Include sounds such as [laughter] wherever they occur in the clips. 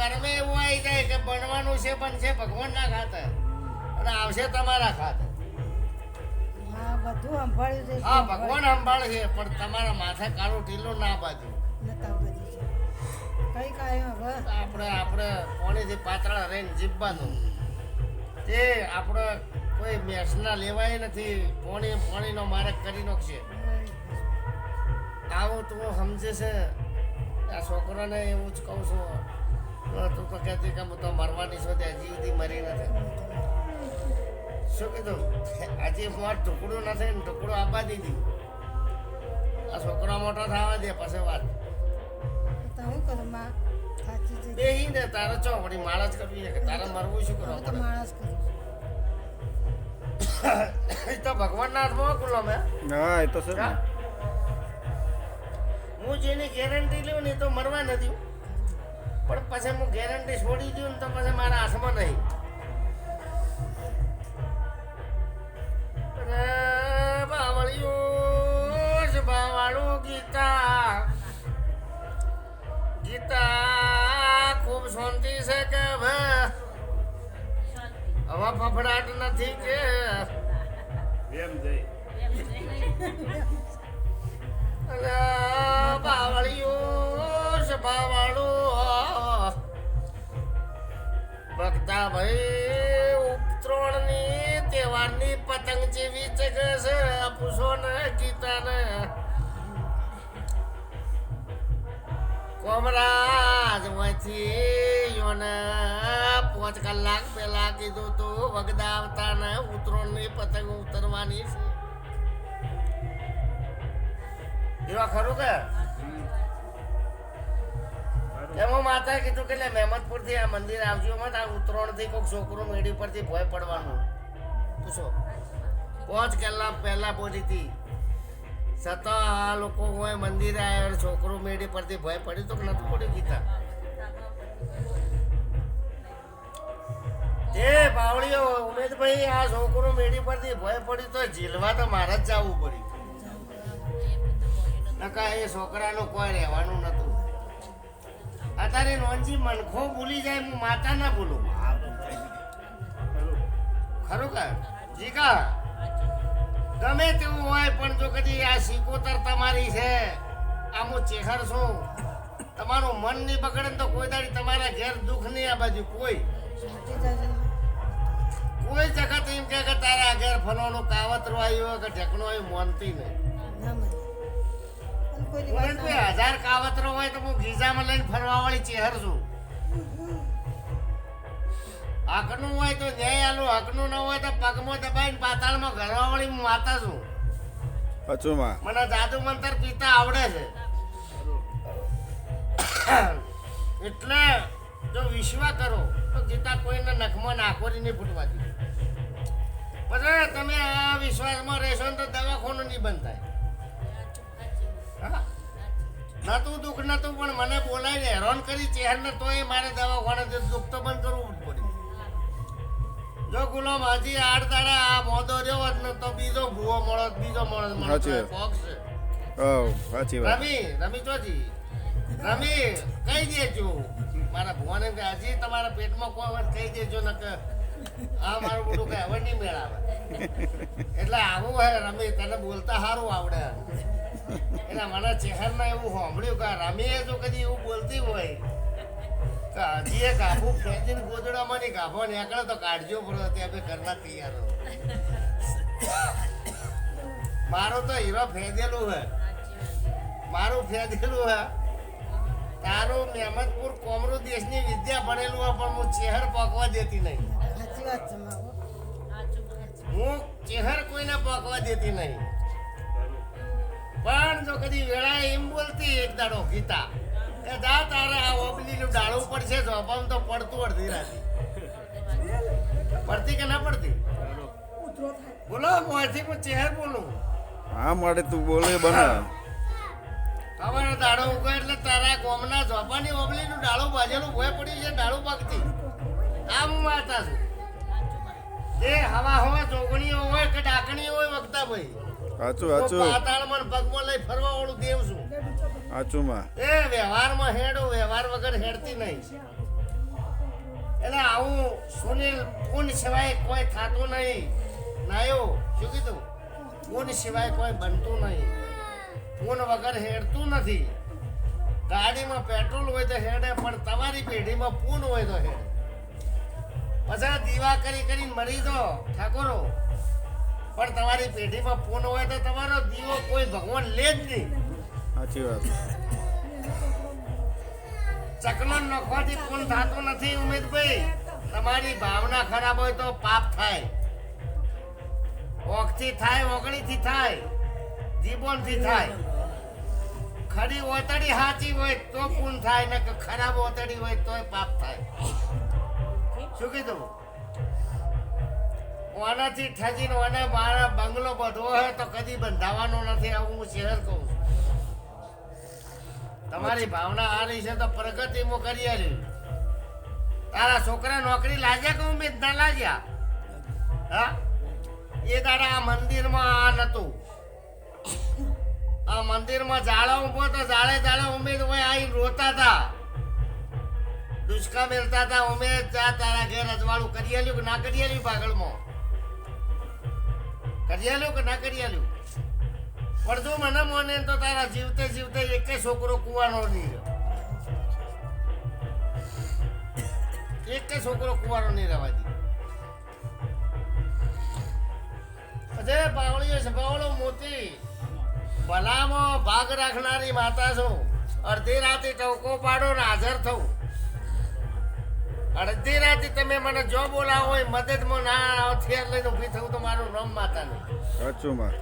કર્મે એવું આવી જાય કે બનવાનું છે બનશે ભગવાનના ખાતર. અને આવશે તમારા ખાતર. હા બધું સંભાળ્યું છે. હા ભગવાન સંભાળશે પણ તમારા માથે કાળું ઢીલું ના બાજુ. કઈ હવે. આપણે આપણે કોણીથી પાતળા રહીને જીવવાનું તે આપણે કોઈ મેસના લેવાય નથી. પોણી પોણીનો મારે કરી નાખશે. આવું તું સમજે છે. આ છોકરાને એવું જ કહું છું. તો તું કહેતી કે હું તો મરવાની છું ત્યાં હજી સુધી મરી નથી. શું કીધું? આજે માર ટુકડું નથી ને ટુકડું આપવા દીધી. આ છોકરો મોટો થવા દે પછી વાત. તો હું કરું માં? બેહી ને તારે ચો વળી માળા જ કરવી કે તારે મરવું શું કરો તો કરવા માણસ કરું [coughs] તો ભગવાનના હાથમાં ગુલામ મેં. હા એ તો છે હું જેની ગેરંટી લઉં ને તો મરવા નથી પણ પછી હું ગેરંટી છોડી દઉં તો પછી મારા હાથમાં નહીં. ગીતા. ગીતા ખૂબ શાંતિ છે કે હવે? ફફડાટ નથી કે? અલા બાવળિયું છે બાવાળું ભક્તા ભાઈ ઉત્તરોણની તહેવારની પતંગ જેવી ચગે છે. પૂછો ને ગીતાને. કોમરાજ વચ્ચે યોને પાંચ કલાક પહેલા કીધું તું વગદા આવતા ને ઉત્તરોણની પતંગ ઉતરવાની છે. એવા ખરું કે? એમાં માતાએ કીધું કે મહેમદપુરથી આ મંદિર આવજો. મત આ ઉત્તરોણથી કોઈક છોકરો મેળી પરથી ભય પડવાનું. પૂછો પાંચ કલાક પહેલા બોલી હતી. છતાં આ લોકો હોય મંદિરે આવ્યો છોકરો મેળી પરથી ભય પડ્યું તો નથી પડ્યું ગીતા. એ બાવળીઓ, ઉમેદભાઈ, આ છોકરો મેળી પરથી ભય પડ્યું તો જીલવા તો મારે જ જવું પડ્યું. નકા એ છોકરાનું કોઈ રહેવાનું નતું. અત્યારે નોનજી મનખો ભૂલી જાય, હું માતા ના ભૂલું. ખરું કા જી કા ગમે તેવું હોય, પણ જો કદી આ સિકોતર તમારી છે આ હું ચેહર છું. તમારું મન નહીં બગડે તો કોઈ દાડી તમારા ઘેર દુઃખ નહીં આ બાજુ, કોઈ. કોઈ જગત એમ કે કે તારા ઘેર ફલાણું કાવતરું આવ્યું કે ઢેકણું આવ્યું, મોનતી નહીં. કોઈ કોઈ હજાર કાવતરો હોય તો હું ગીઝામાં લઈને ફરવા વાળી ચહેર છું. હકનું હોય તો ન્યાય આલું હકનું ન હોય તો પગમાં દબાઈને પાતાળમાં ઘરવા વાળી હું માતા છું. સાચું મને જાદુ મંતર પીતા આવડે છે. એટલે જો વિશ્વા કરો તો ગીતા કોઈને નખમાં નાખોરી નહીં ફૂટવા દીધી પછી તમે આ વિશ્વાસમાં રહેશો ને તો દવાખાનું નહીં બંધ થાય. નતું દુઃખ નતું પણ મને બોલાવીને હેરાન કરી ચહેરને તોય મારે દવાખાને દુઃખ તો બંધ કરવું પડ્યું જો ગુલામ હજી આઠ દાડા આ મોદો રહ્યો હોત ને તો બીજો ભૂવો મળો બીજો મળો સાચી મળો છે. સાચી વાત. રમી રમી ચોજી રમી કહી દેજો. મારા ભુવાને કે હજી તમારા પેટમાં કોઈ વાત કહી દેજો ને કે આ મારું બધું કઈ હવે નહીં મેળાવે. એટલે આવું હે રમી તને બોલતા સારું આવડે. એટલે મને ચહેરમાં એવું સાંભળ્યું કે રમીએ જો કદી એવું બોલતી હોય તો હજી એક આખું ફેંચીને ગોદડામાં ની ગાભો નીકળે તો કાઢજો પડે ત્યાં બે ઘરના તૈયાર હો. મારો તો હીરો ફેંદેલું હે. મારું ફેંદેલું હે. તારું મહેમદપુર કોમરૂ દેશની વિદ્યા ભણેલું હોય પણ હું ચહેર પકવા દેતી નહીં. સાચી વાત છે માં હું ચહેર કોઈને પકવા દેતી નહીં. જો કદી વેળા એમ બોલતી એક દાડો ગીતા. કે જા તારે આ ઓબલીનું ડાળું પડશે જોપામ તો પડતું અડધી રાતી. પડતી કે ના પડતી? બોલો મોંથી હું ચહેર બોલું. હા માટે તું બોલે બને. હવે દાડો ઉગો એટલે તારા ગોમના જોપાની ઓબલીનું ડાળું બાજેલું ભોય પડ્યું છે ડાળું પાકતી. આમ હું માતા છું. એ હવા હવા જોગણીઓ હોય કે ડાકણીઓ હોય વખતા ભાઈ? સાચું સાચું. પાતાળમાં પગમાં લઈ ફરવા વાળું દેવ છું. સાચું માં એ વ્યવહારમાં હેડો વ્યવહાર વગર હેડતી નહીં. એટલે આવું સુનિલ પૂન સિવાય કોઈ થતું નહીં. નાયો શું કીધું? પૂન સિવાય કોઈ બનતું નહીં. પૂન વગર હેડતું નથી. ગાડીમાં પેટ્રોલ હોય તો હેડે પણ તમારી પેઢીમાં પૂન હોય તો હેડે. પછી દીવા કરી કરીને મરી દો ઠાકોરો. પણ તમારી પેઢીમાં ફોન હોય તો તમારો દીવો કોઈ ભગવાન લે જ નહીં. સાચી વાત. ચકલો નખવાથી ફોન થતો નથી ઉમેદભાઈ. તમારી ભાવના ખરાબ હોય તો પાપ થાય. ઓખથી થાય ઓગણીથી થાય. જીબોનથી થાય. ખરી ઓતડી સાચી હોય તો પૂન થાય ને કે ખરાબ ઓતડી હોય તોય પાપ થાય. શું કીધું? ઓનાથી ઠગીને ઓના મારા બંગલો બધો હોય તો કદી બંધાવાનો નથી આવું હું શેર કહું તમારી ભાવના આ રહી છે તો પ્રગતિ હું કરી આલી. તારા છોકરા નોકરી લાગ્યા કે ઉમેદ ના લાગ્યા? હા? એ તારા આ મંદિરમાં આ નતું. આ મંદિરમાં જાળા ઊભો તો જાળે જાળે ઉમેદ હોય આઈ રોતા હતા દુષ્કા મેળતા હતા ઉમેદ જા તારા ઘેર અજવાળું કરી આલ્યું કે ના કરી આલ્યું પાગળમાં કરી આલ્યું કે ના કરી આલ્યું જો મને મોને તો તારા જીવતે જીવતે એકે છોકરો કુવાનો નહીં રહ્યો. એકે છોકરો કુવાનો નહીં રહેવા દીધો અજય પાવળીઓ છે પાવળો મોતી. ભલામાં ભાગ રાખનારી માતા છો. અડધી રાતે ટવકો પાડો ને હાજર થવું અડધી રાતે તમે મને જો બોલાવો હોય મદદમાં ના હથિયાર લઈને ઊભી થવું તો મારું નામ માતા નહીં સાચું માં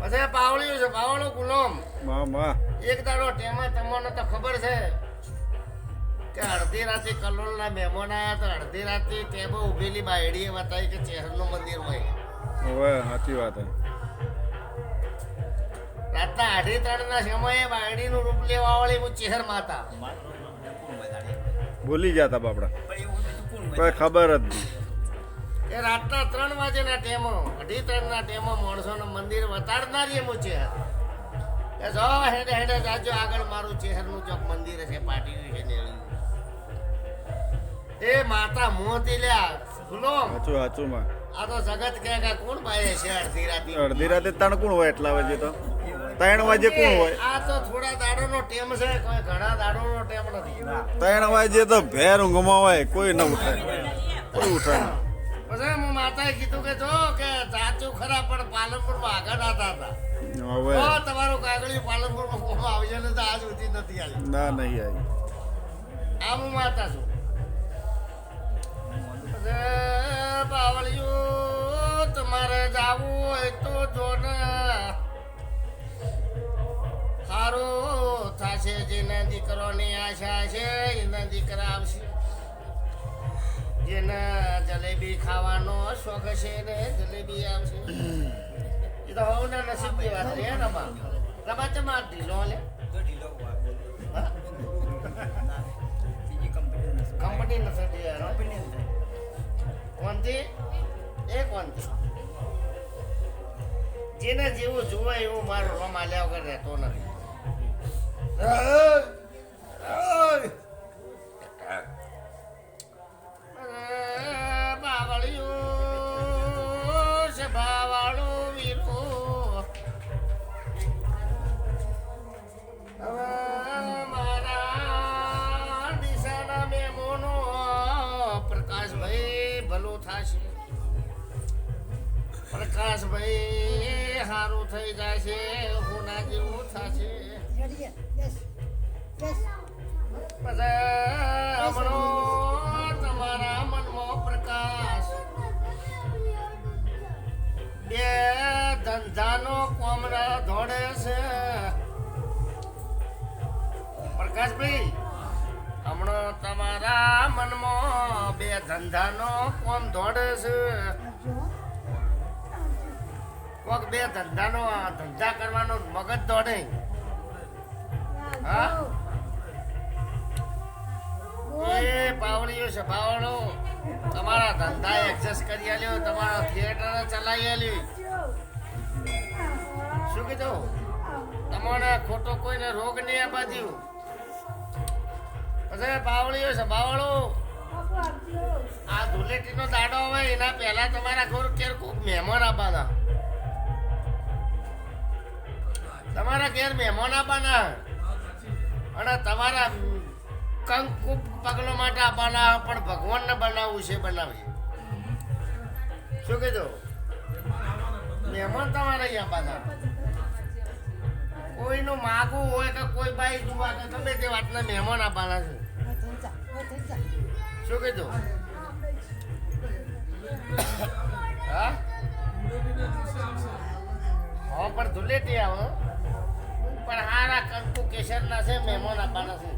પછી પાવળિયું છે પાવળો ગુલામ. માં માં એક દાડો ટેમાં તમને તો ખબર છે કે અડધી રાતે કલોલના મહેમાન આવ્યા તો અડધી રાતે ટેબો ઉભેલી બાયડીએ બતાવી કે ચહેરનું મંદિર હોય. હવે સાચી વાત હે. રાતના અઢી ત્રણના સમયે બાયડીનું રૂપ લેવા વાળી હું ચેહર માતા. ભૂલી ગયા તા બાપડા. કોઈ ખબર જ નહીં. એ રાતના ત્રણ વાગ્યાના ટેમો અઢી ત્રણના ટેમો માણસોનું મંદિર વતાડનારી એમ ચેહર. એ જો હેડે હેડે જાજો આગળ મારું ચેહરનું ચોક મંદિર છે પાટીનું છે નેળિયું એ માતા મોતી લ્યા ગુલામ હાચું હાચું માં આ તો જગત કે કે કોણ પાયે છે અડધી રાતે. અડધી રાતે તણ કોણ હોય એટલા વાગે તો. ત્રણ વાગે કોણ હોય? આ તો થોડા દાડોનો ટેમ છે કોઈ ઘણા દાડોનો ટેમ નથી. ત્રણ વાગે તો ભેર ઊંઘમાં હોય કોઈ ન ઉઠાય કોઈ ઉઠાય પછી હું માતાએ કીધું કે જો કે સાચું ખરા પણ પાલનપુરમાં આગળ હતા હતા હવે તમારું કાગળિયું પાલનપુરમાં કોમ આવશે ને તો આજ સુધી નથી આવી. ના નહીં આવી. આ હું માતા છું. તમારે જાવું દીકરોની આશા છે એના દીકરા આવશે. જેને જલેબી ખાવાનો શોખ છે ને જલેબી આવશે. એ તો હવના નસીબની વાત છે રમા રમા રમા માર ઢીલો લે હા? કંપની નથી કોણથી? એ કોણથી? જેને જેવું જોવાય એવું મારું રમા લેવા વગર રહેતો નથી. પ્રકાશભાઈ સારું થઈ જશે હોના જેવું થશે હમણો તમારા મનમાં પ્રકાશ. બે ધંધાનો કોમરા દોડે છે. પ્રકાશભાઈ હમણાં તમારા મનમાં બે ધંધાનો કોમ દોડે છે. કોક બે ધંધાનો ધંધા કરવાનો મગજ દોડે. હા? એ પાવડીઓ પાવડો તમારા ધંધા એડજસ્ટ કરી આલ્યો તમારા થિયેટર ચલાવી આલ્યું. શું કીધું? તમારે ખોટો કોઈને રોગ નહીં દ્યું પછી બાવળીઓ છે બાવળો આ ધૂળેટીનો દાડો આવે એના પહેલા તમારા ઘર ઘેર ખૂબ મહેમાન આવવાના તમારા ઘેર મહેમાન આવવાના અને તમારા કંકુપ પગલો માટે આપવાના, પણ ભગવાનને બનાવવું છે બનાવી. શું કીધું? મહેમાન તમારે અહીંયા આવવાના કોઈનું માગવું હોય કે કોઈ બાઈ જુવા કે ગમે તે વાતના મહેમાન આપવાના છે. શું કીધું? હા, પણ ધુલેટી આવો. પણ હારા કંકુ કેસરના છે મહેમાન આપવાના છે.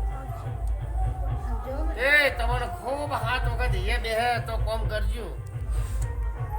એ તમારો ખૂબ હાથ વખત એ બે તો કોમ કરજો.